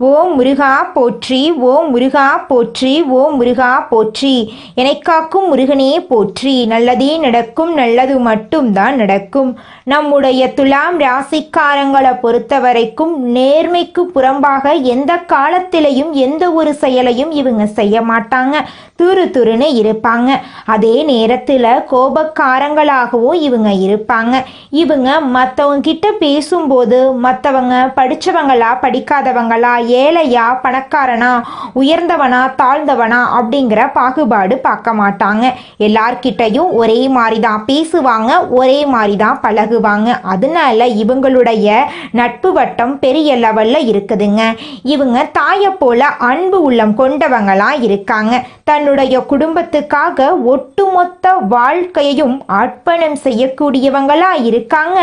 ஓ முருகா போற்றி ஓ முருகா போற்றி ஓ முருகா போற்றி. காக்கும் முருகனே போற்றி. நல்லதே நடக்கும் நல்லது மட்டும்தான் நடக்கும். நம்முடைய துலாம் ராசிக்காரங்களை பொறுத்த வரைக்கும் நேர்மைக்கு புறம்பாக எந்த காலத்திலையும் எந்த ஒரு செயலையும் இவங்க செய்ய மாட்டாங்க. துரு துருன்னு இருப்பாங்க. அதே நேரத்தில் கோபக்காரங்களாகவும் இவங்க இருப்பாங்க. இவங்க மற்றவங்க கிட்ட பேசும்போது மற்றவங்க படித்தவங்களா படிக்காதவங்களா ஏழையா பணக்காரனா உயர்ந்தவனா தாழ்ந்தவனா அப்படிங்கிற பாகுபாடு பார்க்க மாட்டாங்க. எல்லார்கிட்டையும் ஒரே மாதிரி தான் பேசுவாங்க ஒரே மாதிரி தான் பழகுவாங்க. அதனால இவங்களுடைய நட்பு வட்டம் பெரிய லெவலில் இருக்குதுங்க. இவங்க தாயை போல அன்பு உள்ளம் கொண்டவங்களாம் இருக்காங்க. தன்னுடைய குடும்பத்துக்காக ஒட்டுமொத்த வாழ்க்கையையும் அர்ப்பணம் செய்யக்கூடியவங்களா இருக்காங்க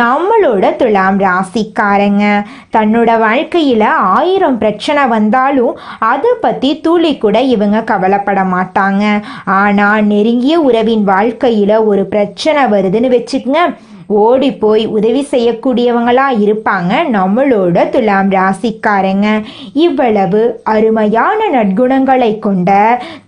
நம்மளோட துலாம் ராசிக்காரங்க. தன்னோட வாழ்க்கையில ஆயிரம் பிரச்சனை வந்தாலும் அதை பற்றி துளி கூட இவங்க கவலைப்பட மாட்டாங்க. ஆனால் நெருங்கிய உறவின் வாழ்க்கையில் ஒரு பிரச்சனை வருதுன்னு வச்சுக்கங்க. ஓடி போய் உதவி செய்யக்கூடியவங்களா இருப்பாங்க நம்மளோட துலாம் ராசிக்காரங்க. இவ்வளவு அருமையான நற்குணங்களை கொண்ட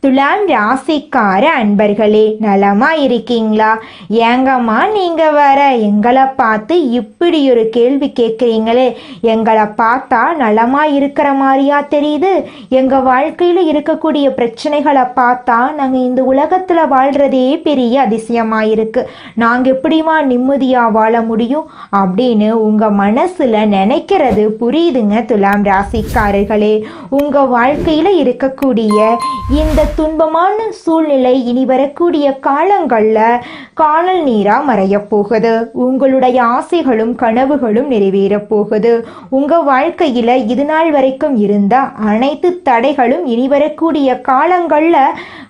துலாம் ராசிக்கார அன்பர்களே நலமா இருக்கீங்களா? ஏங்கம்மா நீங்க வர எங்களை பார்த்து இப்படி ஒரு கேள்வி கேட்குறீங்களே. எங்களை பார்த்தா நலமா இருக்கிற மாதிரியா தெரியுது? எங்க வாழ்க்கையில இருக்கக்கூடிய பிரச்சனைகளை பார்த்தா நாங்க இந்த உலகத்துல வாழ்றதே பெரிய அதிசயமா இருக்கு. நாங்க எப்படிமா நிம்மதியா வாழ முடியும்? அப்படின்னு உங்க மனசுல நினைக்கிறது புரியுதுங்க துலாம் ராசிக்காரர்களே. உங்க வாழ்க்கையில இருக்கக்கூடிய இந்த துன்பமான சூழ்நிலை இனி வரக்கூடிய காலங்களில் காணல் நீரா மறையப் போகுது. உங்களுடைய ஆசைகளும் கனவுகளும் நிறைவேறப் போகுது. உங்க வாழ்க்கையில இது நாள் வரைக்கும் இருந்த அனைத்து தடைகளும் இனி வரக்கூடிய காலங்களில்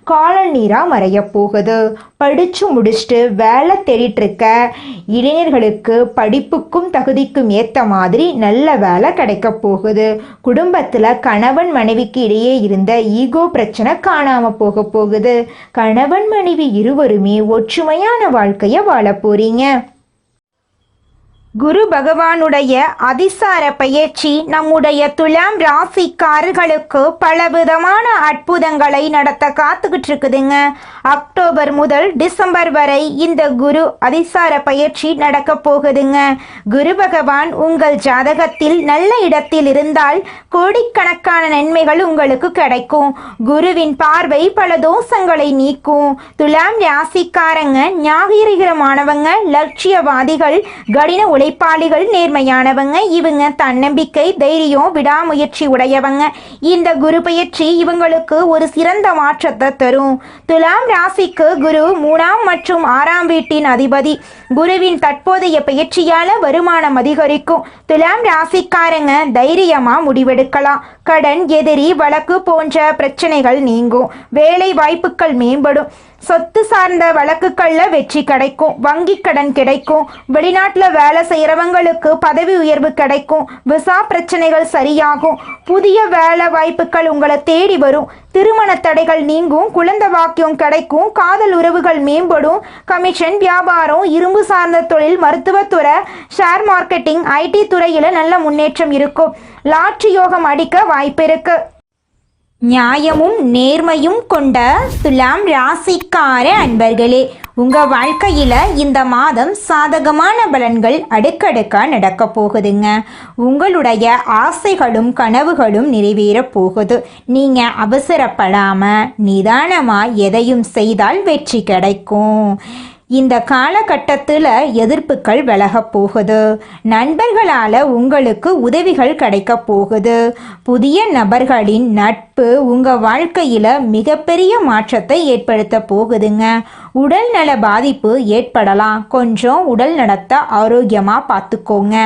காணல் நீரா மறைய போகுது. படிச்சு முடிச்சுட்டு வேலை தேடிட்டு இருக்க இளைஞர்களுக்கு படிப்புக்கும் தகுதிக்கும் ஏற்ற மாதிரி நல்ல வேலை கிடைக்க போகுது. குடும்பத்தில் கணவன் மனைவிக்கு இடையே இருந்த ஈகோ பிரச்சனை காணாம போக போகுது. கணவன் மனைவி இருவருமே ஒற்றுமையான வாழ்க்கையை வாழ போறீங்க. குரு பகவானுடைய அதிசார பயிற்சி நம்முடைய துலாம் ராசிக்காரர்களுக்கு பலவிதமான அற்புதங்களை நடத்த காத்துக்கிட்டு இருக்குதுங்க அக்டோபர் முதல் டிசம்பர் வரை இந்த குரு அதிசார பயிற்சி நடக்க போகுதுங்க. குரு பகவான் உங்கள் ஜாதகத்தில் நல்ல இடத்தில் இருந்தால் கோடிக்கணக்கான நன்மைகள் உங்களுக்கு கிடைக்கும். குருவின் பார்வை பல தோஷங்களை நீக்கும். துலாம் ராசிக்காரங்க ஞாகிரிகரமானவங்க லட்சியவாதிகள் கடின உழைப்பாளிகள் நேர்மையானவங்க. இவங்க தன்னம்பிக்கை தைரியம் விடாமுயற்சி உடையவங்க. இந்த குரு பயிற்சி இவங்களுக்கு ஒரு சிறந்த மாற்றத்தை தரும். துலாம் ராசிக்கு குரு மூணாம் மற்றும் ஆறாம் வீட்டின் அதிபதி. குருவின் தற்போதைய பயிற்சியால வருமானம் அதிகரிக்கும். துலாம் ராசிக்காரங்க தைரியமா முடிவெடுக்கலாம். கடன் எதிரி வழக்கு போன்ற பிரச்சனைகள் நீங்கும். வேலை வாய்ப்புகள் மேம்படும். சொத்து சார்ந்த வழக்குகளில் வெற்றி கிடைக்கும் வங்கி கடன் கிடைக்கும் வெளிநாட்டில் வேலை செய்கிறவங்களுக்கு பதவி உயர்வு கிடைக்கும் விசா பிரச்சனைகள் சரியாகும் புதிய வேலை வாய்ப்புகள் உங்களை தேடி வரும் திருமண தடைகள் நீங்கும் குழந்தை வாக்கியம் கிடைக்கும் காதல் உறவுகள் மேம்படும் கமிஷன் வியாபாரம் இரும்பு சார்ந்த தொழில் மருத்துவத்துறை ஷேர் மார்க்கெட்டிங் ஐடி துறையில் நல்ல முன்னேற்றம் இருக்கும். லாட்ரி யோகம் அடிக்க வாய்ப்பு இருக்கு. நியாயமும் நேர்மையும் கொண்ட துலாம் ராசிக்கார அன்பர்களே உங்க வாழ்க்கையில இந்த மாதம் சாதகமான பலன்கள் அடுக்கடுக்கா நடக்க போகுதுங்க. உங்களுடைய ஆசைகளும் கனவுகளும் நிறைவேற போகுது. நீங்க அவசரப்படாம நிதானமா எதையும் செய்தால் வெற்றி கிடைக்கும். இந்த காலகட்டத்தில் எதிர்ப்புகள் விலகப் போகுது. நண்பர்களால் உங்களுக்கு உதவிகள் கிடைக்க போகுது. புதிய நபர்களின் நட்பு உங்கள் வாழ்க்கையில் மிகப்பெரிய மாற்றத்தை ஏற்படுத்த போகுதுங்க. உடல் நல பாதிப்பு ஏற்படலாம். கொஞ்சம் உடல் நலத்தை ஆரோக்கியமாக பார்த்துக்கோங்க.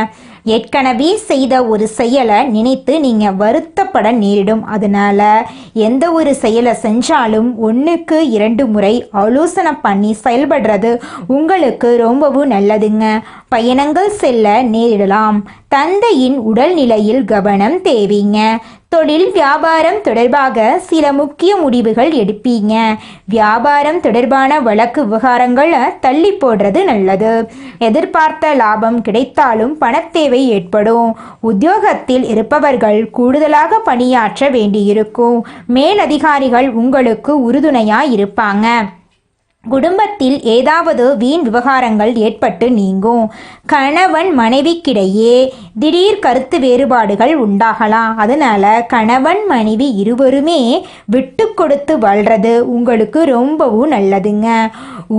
ஏற்கனவே செய்த ஒரு செயலை நினைத்து நீங்கள் வருத்தப்பட நேரிடும். அதனால எந்த ஒரு செயலை செஞ்சாலும் ஒன்றுக்கு இரண்டு முறை ஆலோசனை பண்ணி செயல்படுறது உங்களுக்கு ரொம்பவும் நல்லதுங்க. பயணங்கள் செல்ல நேரிடலாம். தந்தையின் உடல்நிலையில் கவனம் தேவைங்க. தொழில் வியாபாரம் தொடர்பாக சில முக்கிய முடிவுகள் எடுப்பீங்க. வியாபாரம் தொடர்பான வழக்கு விவகாரங்களை தள்ளி போடுறது நல்லது. எதிர்பார்த்த லாபம் கிடைத்தாலும் பணத்தேவை ஏற்படும். உத்தியோகத்தில் இருப்பவர்கள் கூடுதலாக பணியாற்ற வேண்டியிருக்கும். மேலதிகாரிகள் உங்களுக்கு உறுதுணையாக இருப்பாங்க. குடும்பத்தில் ஏதாவது வீண் விவகாரங்கள் ஏற்பட்டு நீங்கும். கணவன் மனைவிக்கிடையே திடீர் கருத்து வேறுபாடுகள் உண்டாகலாம். அதனால கணவன் மனைவி இருவருமே விட்டு கொடுத்து வாழ்றது உங்களுக்கு ரொம்பவும் நல்லதுங்க.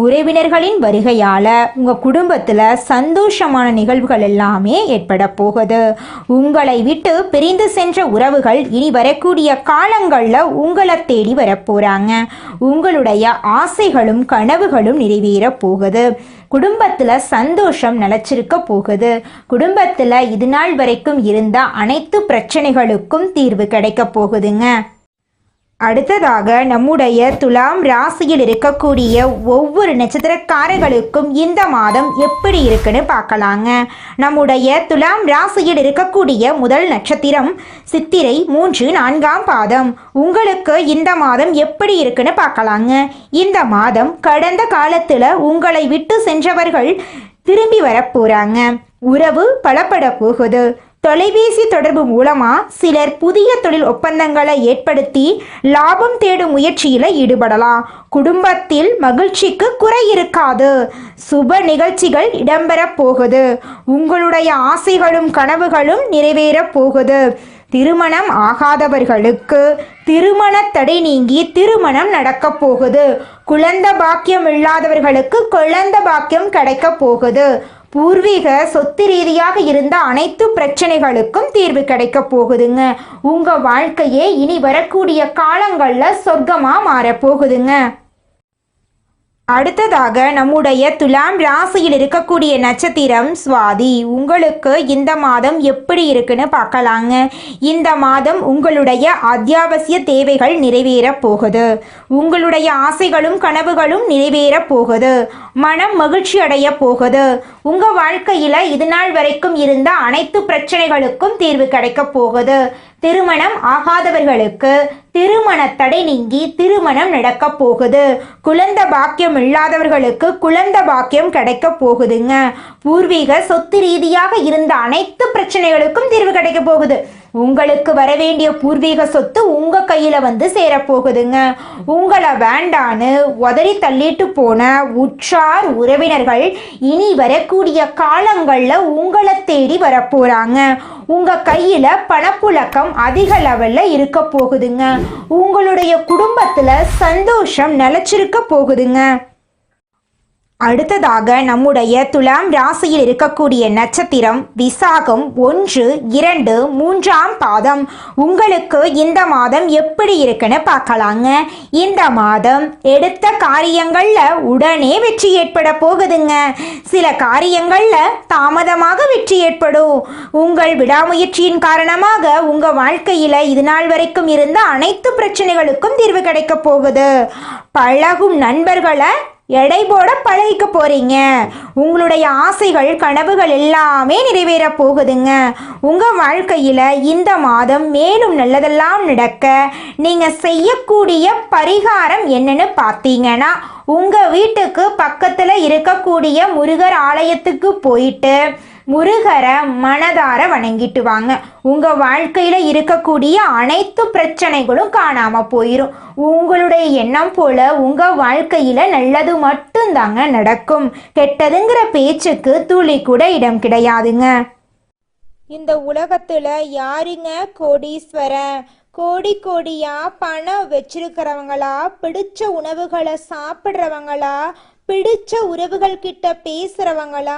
உறவினர்களின் வருகையால் உங்கள் குடும்பத்தில் சந்தோஷமான நிகழ்வுகள் எல்லாமே ஏற்பட போகுது. உங்களை விட்டு பிரிந்து சென்ற உறவுகள் இனி வரக்கூடிய காலங்களில் உங்களை தேடி வரப்போகிறாங்க உங்களுடைய ஆசைகளும் கனவுகளும் நிறைவேற போகுது. குடும்பத்தில் சந்தோஷம் நிலச்சிருக்க போகுது. குடும்பத்தில் இது நாள் வரைக்கும் இருந்த அனைத்து பிரச்சனைகளுக்கும் தீர்வு கிடைக்க போகுதுங்க. அடுத்ததாக நம்முடைய துலாம் ராசியில் இருக்கக்கூடிய ஒவ்வொரு நட்சத்திரக்காரர்களுக்கும் இந்த மாதம் எப்படி இருக்குன்னு பார்க்கலாங்க. நம்முடைய துலாம் ராசியில் இருக்கக்கூடிய முதல் நட்சத்திரம் சித்திரை மூன்று நான்காம் பாதம். உங்களுக்கு இந்த மாதம் எப்படி இருக்குன்னு பார்க்கலாங்க. இந்த மாதம் கடந்த காலத்தில் உங்களை விட்டு சென்றவர்கள் திரும்பி வரப்போகிறாங்க உறவு பலப்பட போகுது. தொலைபேசி தொடர்பு மூலமாக சிலர் புதிய தொழில் ஒப்பந்தங்களை ஏற்படுத்தி லாபம் தேடும் முயற்சியில் ஈடுபடலாம். குடும்பத்தில் மகிழ்ச்சிக்கு குறை இருக்காது. சுப நிகழ்ச்சிகள் இடம்பெறப் போகுது. உங்களுடைய ஆசைகளும் கனவுகளும் நிறைவேறப் போகுது. திருமணம் ஆகாதவர்களுக்கு திருமண தடை நீங்கி திருமணம் நடக்கப் போகுது. குழந்த பாக்கியம் இல்லாதவர்களுக்கு குழந்த பாக்கியம் கிடைக்கப் போகுது. பூர்வீக சொத்து ரீதியாக இருந்த அனைத்து பிரச்சனைகளுக்கும் தீர்வு கிடைக்க போகுதுங்க. உங்க வாழ்க்கையே இனி வரக்கூடிய காலங்கள்ல சொர்க்கமா மாறப் போகுதுங்க. அடுத்ததாக நம்முடைய துலாம் ராசியில் இருக்கக்கூடிய நட்சத்திரம் சுவாதி. உங்களுக்கு இந்த மாதம் எப்படி இருக்குன்னு பார்க்கலாங்க. இந்த மாதம் உங்களுடைய அத்தியாவசிய தேவைகள் நிறைவேறப் போகுது. உங்களுடைய ஆசைகளும் கனவுகளும் நிறைவேறப் போகுது. மனம் மகிழ்ச்சி அடைய போகுது. உங்கள் வாழ்க்கையில் இது நாள் வரைக்கும் இருந்த அனைத்து பிரச்சனைகளுக்கும் தீர்வு கிடைக்கப் போகுது. திருமணம் ஆகாதவர்களுக்கு திருமண தடை நீங்கி திருமணம் நடக்க போகுது. குழந்த பாக்கியம் இல்லாதவர்களுக்கு குழந்த பாக்கியம் கிடைக்க போகுதுங்க. பூர்வீக சொத்து ரீதியாக இருந்த அனைத்து பிரச்சனைகளுக்கும் தீர்வு கிடைக்க போகுது. உங்களுக்கு வர வேண்டிய பூர்வீக சொத்து உங்க கையில வந்து சேரப்போகுதுங்க. உங்களை வேண்டான்னு உதறி தள்ளிட்டு போன உற்றார் உறவினர்கள் இனி வரக்கூடிய காலங்கள்ல உங்களை தேடி வரப்போறாங்க. உங்க கையில பணப்புழக்கம் அதிக லெவல்ல இருக்க போகுதுங்க. உங்களுடைய குடும்பத்துல சந்தோஷம் நிலச்சிருக்க போகுதுங்க. அடுத்ததாக நம்முடைய துலாம் ராசியில் இருக்கக்கூடிய நட்சத்திரம் விசாகம் ஒன்று இரண்டு மூன்றாம் பாதம். உங்களுக்கு இந்த மாதம் எப்படி இருக்குன்னு பார்க்கலாங்க. இந்த மாதம் எடுத்த காரியங்களில் உடனே வெற்றி ஏற்பட போகுதுங்க. சில காரியங்களில் தாமதமாக வெற்றி ஏற்படும். உங்கள் விடாமுயற்சியின் காரணமாக உங்கள் வாழ்க்கையில் இது நாள் வரைக்கும் இருந்த அனைத்து பிரச்சனைகளுக்கும் தீர்வு கிடைக்க போகுது. பழகும் நண்பர்களை எடை போட பழகிக்க போறீங்க. உங்களுடைய ஆசைகள் கனவுகள் எல்லாமே நிறைவேற போகுதுங்க. உங்க வாழ்க்கையில இந்த மாதம் மேலும் நல்லதெல்லாம் நடக்க நீங்க செய்யக்கூடிய பரிகாரம் என்னன்னு பார்த்தீங்கன்னா உங்க வீட்டுக்கு பக்கத்துல இருக்கக்கூடிய முருகர் ஆலயத்துக்கு போயிட்டு முருகரை மனதார வணங்கிட்டு வாங்க உங்க வாழ்க்கையில இருக்கக்கூடிய அனைத்து பிரச்சனைகளும் காணாம போயிடும் உங்களுடைய எண்ணம் போல உங்க வாழ்க்கையில நல்லது மட்டும்தாங்க நடக்கும். கெட்டதுங்கிற பேச்சுக்கு துளி கூட இடம் கிடையாதுங்க. இந்த உலகத்துல யாருங்க கோடீஸ்வரன்? கோடி கோடியா பணம் வச்சிருக்கிறவங்களா? பிடிச்ச உணவுகளை சாப்பிட்றவங்களா? பிடிச்ச உறவுகள் கிட்ட பேசுறவங்களா?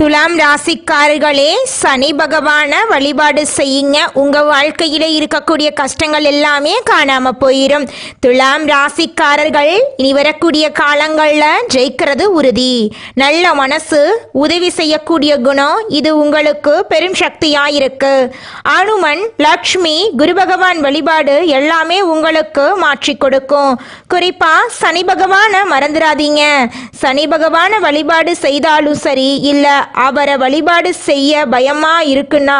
துலாம் ராசிக்காரர்களே சனி பகவான வழிபாடு செய்யுங்க. உங்க வாழ்க்கையில இருக்கக்கூடிய கஷ்டங்கள் எல்லாமே காணாம போயிடும் துலாம் ராசிக்காரர்கள் இனி வரக்கூடிய காலங்கள்ல ஜெயிக்கிறது உறுதி. நல்ல மனசு உதவி செய்யக்கூடிய குணம் இது உங்களுக்கு பெரும் சக்தியா இருக்கு. அனுமன் லக்ஷ்மி குரு பகவான் வழிபாடு எல்லாமே உங்களுக்கு மாற்றி கொடுக்கும். குறிப்பா சனி பகவான மறந்துடாதீங்க சனி பகவான வழிபாடு செய்தாலும் சரி இல்லை அவரை வழிபாடு செய்ய பயமா இருக்குன்னா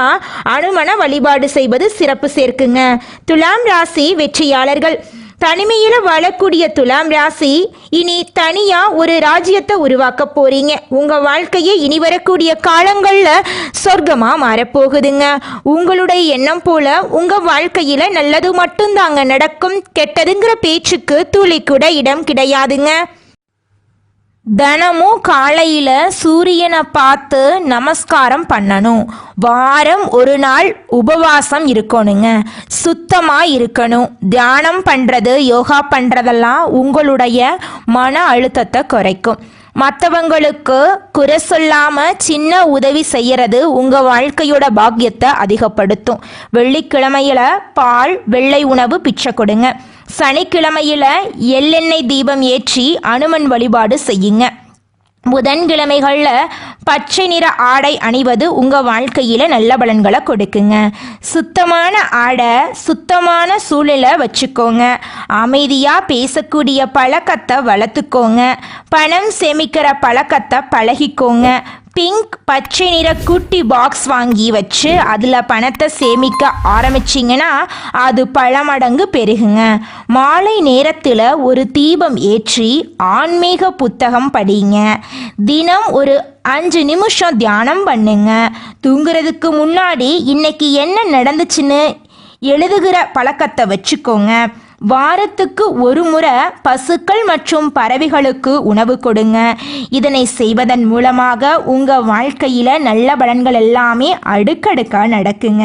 அனுமனை வழிபாடு செய்வது சிறப்பு சேர்க்குங்க. துலாம் ராசி வெற்றியாளர்கள். தனிமையில் வாழக்கூடிய துலாம் ராசி இனி தனியா ஒரு ராஜ்யத்தை உருவாக்க போறீங்க. உங்க வாழ்க்கையை இனி வரக்கூடிய காலங்கள்ல சொர்க்கமா மாறப்போகுதுங்க. உங்களுடைய எண்ணம் போல உங்க வாழ்க்கையில நல்லது மட்டும்தாங்க நடக்கும். கெட்டதுங்கிற பேச்சுக்கு துளி கூட இடம் கிடையாதுங்க. தினமும் காலையில் சூரியனை பார்த்து நமஸ்காரம் பண்ணணும். வாரம் ஒரு நாள் உபவாசம் இருக்கணுங்க. சுத்தமாக இருக்கணும். தியானம் பண்ணுறது யோகா பண்ணுறதெல்லாம் உங்களுடைய மன அழுத்தத்தை குறைக்கும். மற்றவங்களுக்கு குறை சொல்லாமல் சின்ன உதவி செய்யறது உங்கள் வாழ்க்கையோட பாக்கியத்தை அதிகப்படுத்தும். வெள்ளிக்கிழமையில் பால் வெள்ளை உணவு பிச்சை கொடுங்க. சனிக்கிழமையில எள்ளெண்ணெய் தீபம் ஏற்றி அனுமன் வழிபாடு செய்யுங்க. புதன்கிழமைகளில் பச்சை நிற ஆடை அணிவது உங்கள் வாழ்க்கையில் நல்ல பலன்களை கொடுக்குங்க. சுத்தமான ஆடை சுத்தமான சூழலை வச்சுக்கோங்க. அமைதியாக பேசக்கூடிய பழக்கத்தை வளர்த்துக்கோங்க. பணம் சேமிக்கிற பழக்கத்தை பழகிக்கோங்க. பிங்க் பச்சை நிற குட்டி பாக்ஸ் வாங்கி வச்சு அதில் பணத்தை சேமிக்க ஆரம்பிச்சிங்கன்னா அது பல மடங்கு பெருகுங்க. மாலை நேரத்தில் ஒரு தீபம் ஏற்றி ஆன்மீக புத்தகம் படிங்க. தினம் ஒரு அஞ்சு நிமிஷம் தியானம் பண்ணுங்க. தூங்குறதுக்கு முன்னாடி இன்னைக்கு என்ன நடந்துச்சுன்னு எழுதுகிற பழக்கத்தை வச்சுக்கோங்க. வாரத்துக்கு ஒரு முறை பசுக்கள் மற்றும் பறவைகளுக்கு உணவு கொடுங்க. இதனை செய்வதன் மூலமாக உங்கள் வாழ்க்கையில் நல்ல பலன்கள் எல்லாமே அடுக்கடுக்காக நடக்குங்க.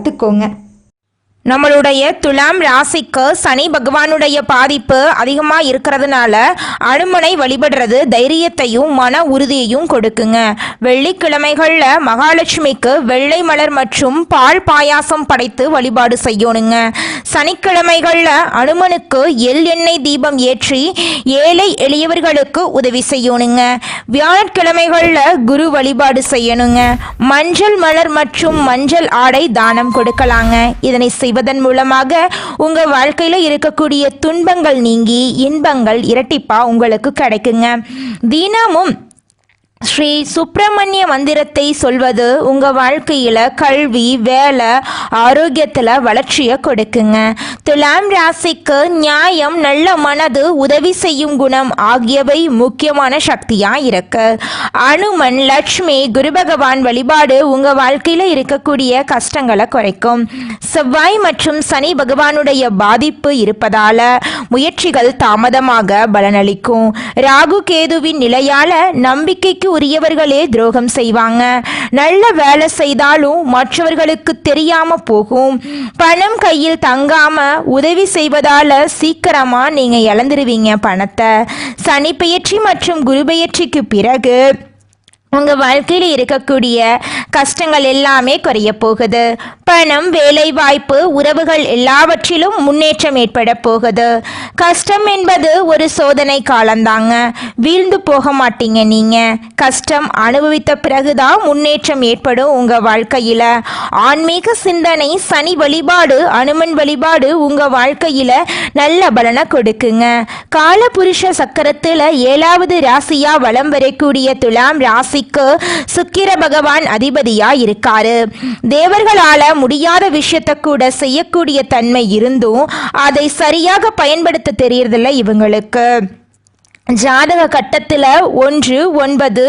கத்துக்கோங்க நம்மளுடைய துலாம் ராசிக்கு சனி பகவானுடைய பாதிப்பு அதிகமாக இருக்கிறதுனால அனுமனை வழிபடுறது தைரியத்தையும் மன உறுதியையும் கொடுக்குங்க. வெள்ளிக்கிழமைகளில் மகாலட்சுமிக்கு வெள்ளை மலர் மற்றும் பால் பாயாசம் படைத்து வழிபாடு செய்யணுங்க. சனிக்கிழமைகளில் அனுமனுக்கு எள் எண்ணெய் தீபம் ஏற்றி ஏழை எளியவர்களுக்கு உதவி செய்யணுங்க. வியாழக்கிழமைகளில் குரு வழிபாடு செய்யணுங்க. மஞ்சள் மலர் மற்றும் மஞ்சள் ஆடை தானம் கொடுக்கலாங்க. இதனை செய்வதன் மூலமாக உங்க வாழ்க்கையில இருக்கக்கூடிய துன்பங்கள் நீங்கி இன்பங்கள் இரட்டிப்பா உங்களுக்கு கிடைக்குங்க. தினமும் ஸ்ரீ சுப்பிரமணிய மந்திரத்தை சொல்வது உங்க வாழ்க்கையில கல்வி வேலை ஆரோக்கியத்துல வளர்ச்சியை கொடுக்குங்க. துலாம் ராசிக்கு நியாயம் நல்ல மனது உதவி செய்யும் குணம் ஆகியவை முக்கியமான சக்தியா இருக்கு. அனுமன் லட்சுமி குரு பகவான் வழிபாடு உங்க வாழ்க்கையில இருக்கக்கூடிய கஷ்டங்களை குறைக்கும். செவ்வாய் மற்றும் சனி பகவானுடைய பாதிப்பு இருப்பதால முயற்சிகள் தாமதமாக பலனளிக்கும். ராகு கேதுவின் நிலையால நம்பிக்கைக்கு உரியவர்களே துரோகம் செய்வாங்க. நல்ல வேலை செய்தாலும் மற்றவர்களுக்கு தெரியாம போகும். பணம் கையில் தங்காம உதவி செய்வதால சீக்கிரமா நீங்க இழந்துருவீங்க பணத்தை. சனி பெயர்ச்சி மற்றும் குரு பெயர்ச்சிக்கு பிறகு உங்கள் வாழ்க்கையில் இருக்கக்கூடிய கஷ்டங்கள் எல்லாமே குறைய போகுது. பணம் வேலை வாய்ப்பு உறவுகள் எல்லாவற்றிலும் முன்னேற்றம் ஏற்பட போகுது. கஷ்டம் என்பது ஒரு சோதனை காலம்தாங்க. வீழ்ந்து போக மாட்டீங்க நீங்கள் கஷ்டம் அனுபவித்த பிறகுதான் முன்னேற்றம் ஏற்படும் உங்கள் வாழ்க்கையில். ஆன்மீக சிந்தனை சனி வழிபாடு அனுமன் வழிபாடு உங்கள் வாழ்க்கையில் நல்ல பலனை கொடுக்குங்க. காலபுருஷ சக்கரத்தில் ஏழாவது ராசியாக வலம் வரக்கூடிய துலாம் ராசி ராசிக்கு சுக்கிர பகவான் அதிபதியா இருக்காரு தேவர்களால முடியாத விஷயத்தை கூட செய்யக்கூடிய தன்மை இருந்தும் அதை சரியாக பயன்படுத்த தெரியறதில்ல இவங்களுக்கு. ஜாதக கட்டத்தில் ஒன்று ஒன்பது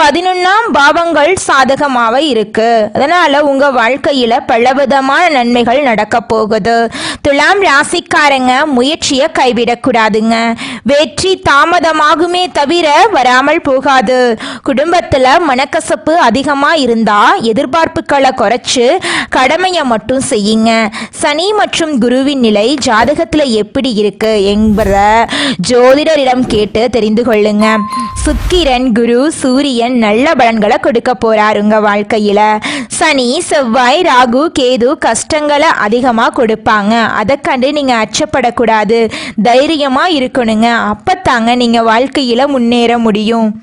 பதினொன்றாம் பாவங்கள் சாதகமாக இருக்கு. அதனால் உங்கள் வாழ்க்கையில் பலவிதமான நன்மைகள் நடக்க போகுது. துலாம் ராசிக்காரங்க முயற்சியை கைவிடக்கூடாதுங்க. வெற்றி தாமதமாகுமே தவிர வராமல் போகாது. குடும்பத்தில் மனக்கசப்பு அதிகமாக இருந்தால் எதிர்பார்ப்புகளை குறைச்சி கடமையை மட்டும் செய்யுங்க. சனி மற்றும் குருவின் நிலை ஜாதகத்தில் எப்படி இருக்கு என்பதை ஜோதிடரிடம் கேட்டு தெரிந்து கொள்ளுங்க. சுக்கிரன் குரு சூரியன் நல்ல பலன்களை கொடுக்க போறாரு உங்க வாழ்க்கையில. சனி செவ்வாய் ராகு கேது கஷ்டங்களை அதிகமாக கொடுப்பாங்க. அதை கண்டு நீங்க அச்சப்படக்கூடாது. தைரியமா இருக்கணுங்க. அப்பத்தாங்க நீங்க வாழ்க்கையில முன்னேற முடியும்.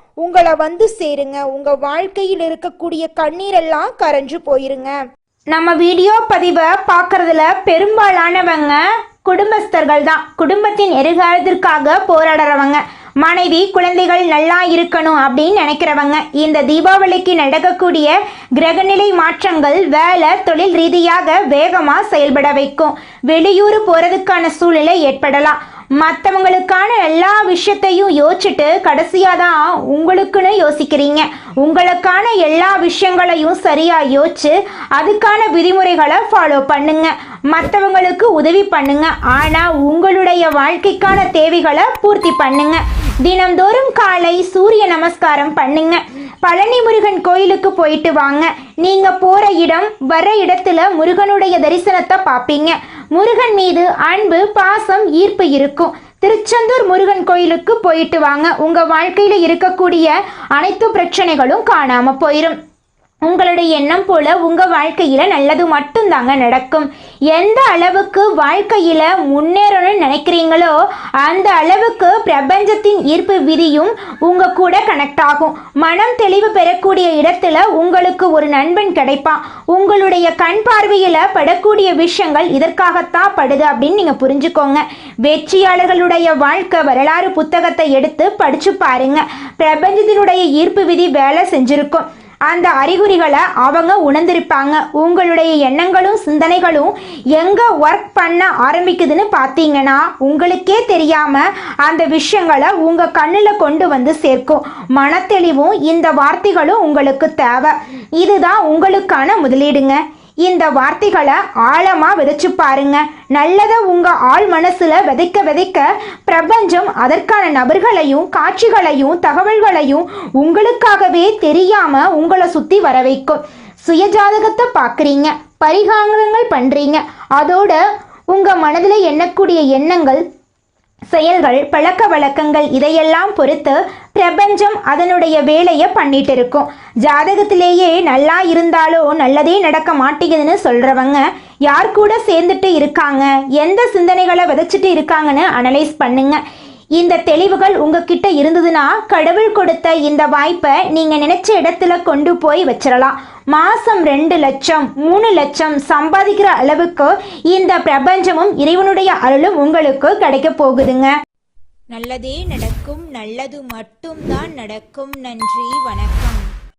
உங்களை வந்து சேருங்க. உங்க வாழ்க்கையில் இருக்கக்கூடிய கண்ணீரெல்லாம் கரைஞ்சு போயிருங்க. நம்ம வீடியோ பதிவை பார்க்கறதுல பெரும்பாலானவங்க குடும்பஸ்தர்கள் தான். குடும்பத்தின் எதிர்காலத்திற்காக போராடுறவங்க. மனைவி குழந்தைகள் நல்லா இருக்கணும் அப்படின்னு நினைக்கிறவங்க. இந்த தீபாவளிக்கு நடக்கக்கூடிய கிரகநிலை மாற்றங்கள் வேலை தொழில் ரீதியாக வேகமாக செயல்பட வைக்கும். வெளியூர் போகிறதுக்கான சூழ்நிலை ஏற்படலாம். மற்றவங்களுக்கான எல்லா விஷயத்தையும் யோசிச்சுட்டு கடைசியாக தான் உங்களுக்குன்னு யோசிக்கிறீங்க. உங்களுக்கான எல்லா விஷயங்களையும் சரியாக யோசிச்சு அதுக்கான விதிமுறைகளை ஃபாலோ பண்ணுங்க. மற்றவங்களுக்கு உதவி பண்ணுங்க. ஆனால் உங்களுடைய வாழ்க்கைக்கான தேவைகளை பூர்த்தி பண்ணுங்க. தினம்தோறும் காலை சூரிய நமஸ்காரம் பண்ணுங்க. பழனி முருகன் கோயிலுக்கு போயிட்டு வாங்க. நீங்க போற இடம் வர இடத்துல முருகனுடைய தரிசனத்தை பார்ப்பீங்க. முருகன் மீது அன்பு பாசம் ஈர்ப்பு இருக்கும். திருச்செந்தூர் முருகன் கோயிலுக்கு போயிட்டு வாங்க. உங்க வாழ்க்கையில இருக்கக்கூடிய அனைத்து பிரச்சனைகளும் காணாம போயிடும் உங்களுடைய எண்ணம் போல உங்க வாழ்க்கையில நல்லது மட்டும்தாங்க நடக்கும். எந்த அளவுக்கு வாழ்க்கையில முன்னேறணும்னு நினைக்கிறீங்களோ அந்த அளவுக்கு பிரபஞ்சத்தின் ஈர்ப்பு விதியும் உங்க கூட கனெக்ட் ஆகும். மனம் தெளிவு பெறக்கூடிய இடத்துல உங்களுக்கு ஒரு நண்பன் கிடைப்பான். உங்களுடைய கண் பார்வையில படக்கூடிய விஷயங்கள் இதற்காகத்தான் படுது அப்படின்னு நீங்க புரிஞ்சுக்கோங்க. வெற்றியாளர்களுடைய வாழ்க்கை வரலாறு புத்தகத்தை எடுத்து படிச்சு பாருங்க. பிரபஞ்சத்தினுடைய ஈர்ப்பு விதி வேலை செஞ்சிருக்கும். அந்த அறிகுறிகளை அவங்க உணர்ந்திருப்பாங்க. உங்களுடைய எண்ணங்களும் சிந்தனைகளும் எங்கே ஒர்க் பண்ண ஆரம்பிக்குதுன்னு பார்த்தீங்கன்னா உங்களுக்கே தெரியாமல் அந்த விஷயங்களை உங்கள் கண்ணில் கொண்டு வந்து சேர்க்கும். மனத்தெளிவும் இந்த வார்த்தைகளும் உங்களுக்கு தேவை. இதுதான் உங்களுக்கான முதலீடுங்க. இந்த வார்த்தைகளை ஆழமாக விதைச்சு பாருங்க. நல்லதை உங்கள் ஆள் மனசில் விதைக்க விதைக்க பிரபஞ்சம் அதற்கான நபர்களையும் காட்சிகளையும் தகவல்களையும் உங்களுக்காகவே தெரியாமல் உங்களை சுற்றி வர வைக்கும். சுயஜாதகத்தை பார்க்குறீங்க பரிகாரங்கள் பண்ணுறீங்க அதோட உங்கள் மனதில் எண்ணக்கூடிய எண்ணங்கள் செயல்கள் பழக்க வழக்கங்கள் இதையெல்லாம் பொறுத்து பிரபஞ்சம் அதனுடைய வேலையை பண்ணிட்டு இருக்கும் ஜாதகத்திலேயே நல்லா இருந்தாலோ நல்லதே நடக்க மாட்டேங்குதுன்னு சொல்றவங்க யார் கூட சேர்ந்துட்டு இருக்காங்க? எந்த சிந்தனைகளை விதைச்சிட்டு இருக்காங்கன்னு அனலைஸ் பண்ணுங்க. இந்த தெளிவுகள் உங்ககிட்ட இருந்ததுன்னா கடவுள் கொடுத்த இந்த வாய்ப்பை நீங்க நினைச்ச இடத்துல கொண்டு போய் வச்சிடலாம் மாசம் ரெண்டு லட்சம் மூணு லட்சம் சம்பாதிக்கிற அளவுக்கு இந்த பிரபஞ்சமும் இறைவனுடைய அருளும் உங்களுக்கு கிடைக்க போகுதுங்க. நல்லதே நடக்கும் நல்லது மட்டும்தான் நடக்கும். நன்றி வணக்கம்.